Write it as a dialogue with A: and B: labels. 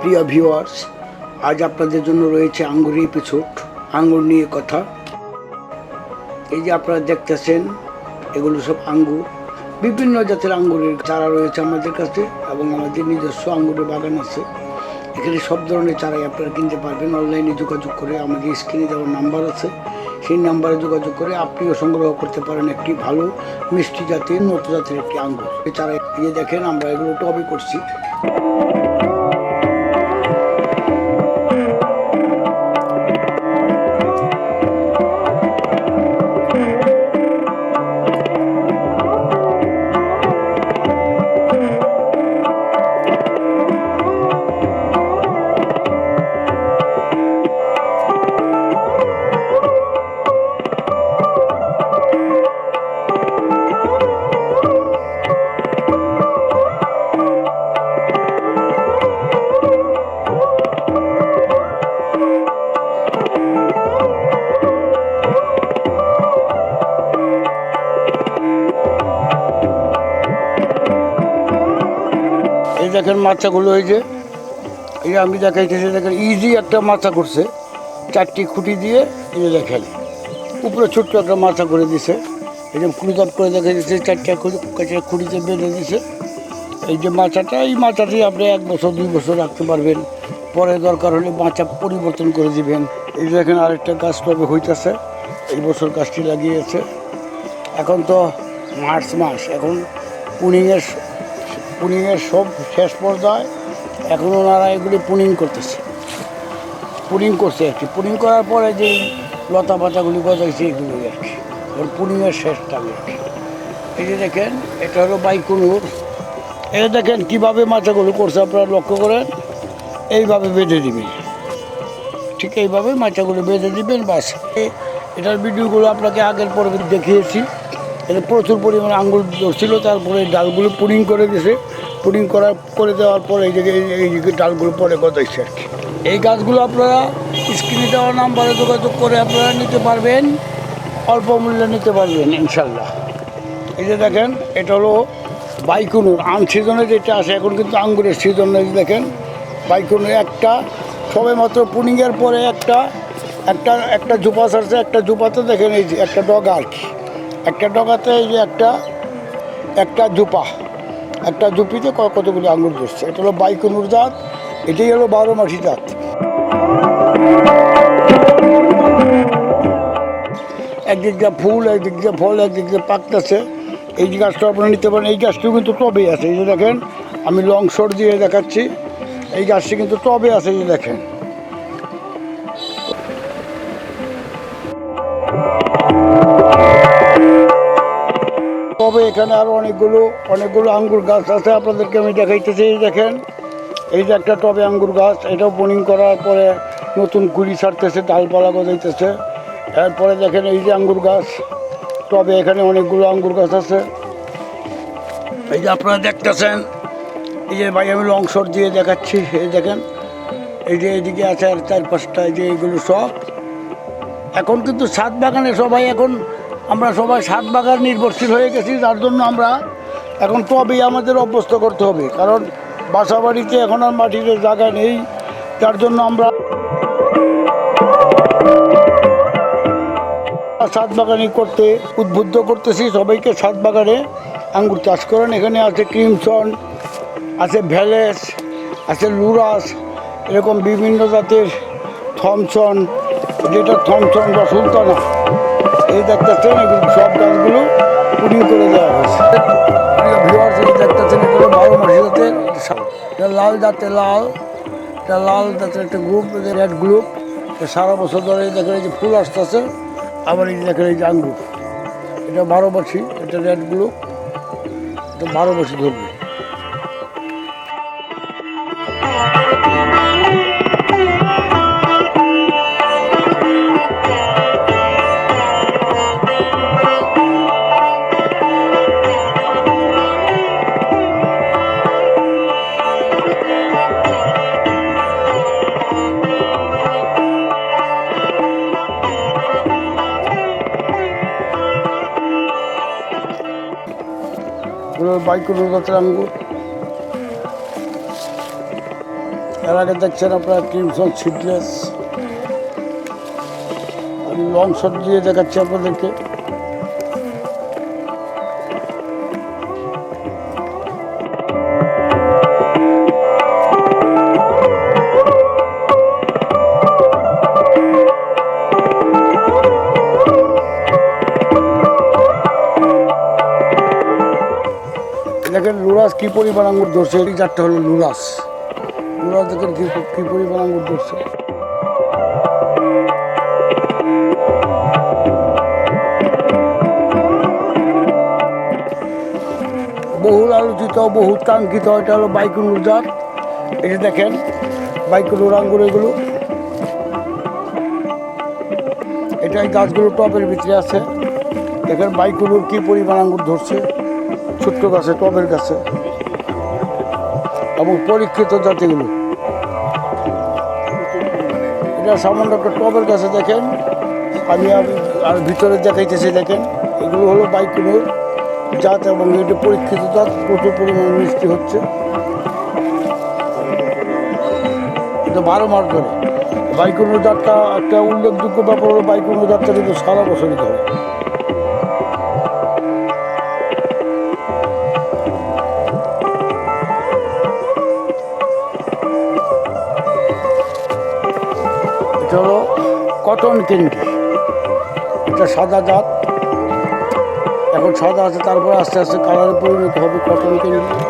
A: প্রিয় ভিউয়ার্স আজ আপনাদের জন্য রয়েছে আঙ্গুর এপিসোড আঙ্গুর নিয়ে কথা। এই যে আপনারা দেখতেছেন, এগুলো সব আঙ্গুর। বিভিন্ন জাতের আঙ্গুরের চারা রয়েছে আমাদের কাছে এবং আমাদের নিজস্ব আঙ্গুরের বাগান আছে। এখানে সব ধরনের চারাই আপনারা কিনতে পারবেন। অনলাইনে যোগাযোগ করে আমাদের স্ক্রিনে দেওয়ার নাম্বার আছে। সেই নাম্বারে যোগাযোগ করে আপনিও সংগ্রহ করতে পারেন একটি ভালো, মিষ্টি জাতের উন্নত জাতের একটি আঙ্গুর। এই চারা এই দেখেন আমরা এগুলো টবে করছি। দেখেন মাছাগুলো এই যে, এই আমি দেখাইতেছি, দেখেন ইজি একটা মাছা করছে। চারটি খুঁটি দিয়ে এই যে দেখেন, উপরে ছোট্ট একটা মাথা করে দিছে। এই যে খুঁড়িকাট করে দেখা দিচ্ছে চারটা খুঁড়িতে বেঁধে দিছে। এই যে মাচাটা এই মাচাটি আপনি এক বছর, দুই বছর রাখতে পারবেন। পরে দরকার হলে মাছা পরিবর্তন করে দিবেন। এই যে দেখেন আরেকটা গাছ তবে হইতেছে, এই বছর গাছটি লাগিয়েছে। এখন তো মার্চ মাস, এখন পুনিংয়ের পুনিংয়ের সব শেষ পর্যায়ে, এখন ওনারা এগুলি পুনিং করতেছে। পুনিং করছে আর কি। পুনিং করার পরে যে লতা পাতাগুলি গজাইছে, এগুলো আর কি। ওর পুনিংয়ের শেষটা আর কি। এই যে দেখেন, এটা হলো বাইকুনুর। এটা দেখেন, কীভাবে মাচাগুলো করছে আপনারা লক্ষ্য করেন। এইভাবে বেঁধে দিবেন ঠিক এইভাবে মাচাগুলো বেঁধে দিবেন, বাস। এটার ভিডিওগুলো আপনাকে আগের পর্বে দেখিয়েছি। এটা প্রচুর পরিমাণে আঙ্গুল ছিল, তারপরে ডালগুলো পুডিং করে দিয়েছে পুডিং করার করে দেওয়ার পরে এই যে এই- যে ডালগুলো পরে গজাইছে আর কি। এই গাছগুলো আপনারা স্ক্রিনে দেওয়া নাম্বারে যোগাযোগ করে আপনারা নিতে পারবেন, অল্প মূল্যে নিতে পারবেন ইনশাল্লাহ এই যে দেখেন, এটা হলো বাইকুনুর, আম সিজনে যেটা আসে এখন কিন্তু আঙ্গুরের সিজনে দেখেন, বাইকুনুর একটা, সবে মাত্র পুনিংয়ের পরে একটা একটা একটা জুপা ছাড়ছে, একটা জুপাতে দেখেন এই যে, একটা ডগা আর কি। একটা ডগাতে এই যে একটা একটা জুপা। একটা জুপিতে কতগুলি আঙুর ধরছে? এটা হলো বাইকুনুর জাত, এটাই হলো বারো মাসি জাত। একদিক দিয়ে ফুল, একদিক দিয়ে ফল, একদিক দিয়ে পাকতেছে এই যে গাছটা আপনারা নিতে পারেন, এই গাছটিও কিন্তু টবে আছে, এই যে দেখেন, আমি লং শর্ট দিয়ে দেখাচ্ছি। এই গাছটি কিন্তু টবে আছে, এই যে দেখেন। এখানে আরও অনেকগুলো অনেকগুলো আঙ্গুর গাছ আছে, আপনাদেরকে আমি দেখাইতেছি, এই দেখেন। এই যে একটা টবে আঙ্গুর গাছ, এটাও বোনিং করার পরে নতুন গুড়ি ছাড়তেছে ডালপালা গজাইতেছে। এরপরে দেখেন এই যে আঙ্গুর গাছ, টবে এখানে অনেকগুলো আঙ্গুর গাছ আছে। এই যে আপনারা দেখতেছেন, এই যে ভাই আমি লং দিয়ে দেখাচ্ছি, এই দেখেন। এই যে এইদিকে আছে আর চার পাঁচটা এই যে এইগুলো সব। এখন কিন্তু ছাদ বাগানে সবাই এখন আমরা সবাই ছাদ বাগান নির্ভরশীল হয়ে গেছি, যার জন্য আমরা এখন টবেই আমাদের অভ্যস্ত করতে হবে। কারণ বাসা বাড়িতে এখন আর মাটির জায়গা নেই, যার জন্য আমরা ছাদ বাগানি করতে, উদ্বুদ্ধ করতেছি। সবাইকে ছাদ বাগানে আঙ্গুর চাষ করেন। এখানে আছে ক্রিমসন, আছে ভ্যালেস, আছে লুরাস, এরকম বিভিন্ন জাতের থমসন, যেটা থমসন বা সুলতানা। এই দেখতেছেন সব গাছগুলো পুডিং করে দেওয়া হয়েছে। প্রিয় ভিউয়ার্স এই দেখতেছেন এগুলো বারো মাসি জাতের লাল জাতের লাল, এটা লাল জাতের একটা গ্রুপ রেড গ্রুপ সারা বছর ধরে এই দেখেন এই যে ফুল আসতেছে, আবার এই দেখেন এই যে আঙ্গুর। এটা বারো বছর এটা রেডগুলো এটা বারো বছর ধরবে। জাতের আঙ্গুর এর আগে দেখছেন আপনারা ক্রিমসন সিডলেস লং শট দিয়ে দেখাচ্ছি আপনাদেরকে। কি পরিমাণ আঙ্গুর ধরছে? এই চারটা হলো লুরাস লুরাস দেখেন কি পরিমাণ আঙ্গুর ধরছে। বহুল আলোচিত বহু কাঙ্ক্ষিত, এটা হলো বাইকুনুর জাত। এই দেখেন, বাইকুনুর আঙ্গুর এগুলো। এটা এই গাছগুলো টবের ভিতরে আছে। দেখেন বাইকুনুর কি পরিমাণ আঙ্গুর ধরছে। ছোট্ট গাছে, টবের গাছে। এবং পরীক্ষিত জাতিগুলো। এটা সামান্য একটা টবের গাছে দেখেন। আমি আর আর ভিতরে দেখাইতেছি, দেখেন। এগুলো হলো বাইকুনুর জাত এবং এটা পরীক্ষিত জাত। প্রচুর পরিমাণে মিষ্টি হচ্ছে। এটা বারো মাস ধরে। বাইকুনুর জাতটা একটা উল্লেখযোগ্য ব্যাপার হলো, বাইকুনুর জাতটা কিন্তু সারা বছরই ধরে। হলো কটন ক্যান্ডি এটা সাদা জাত। এখন সাদা আছে, তারপর আস্তে আস্তে কালারে পরিণত হবে কটন ক্যান্ডি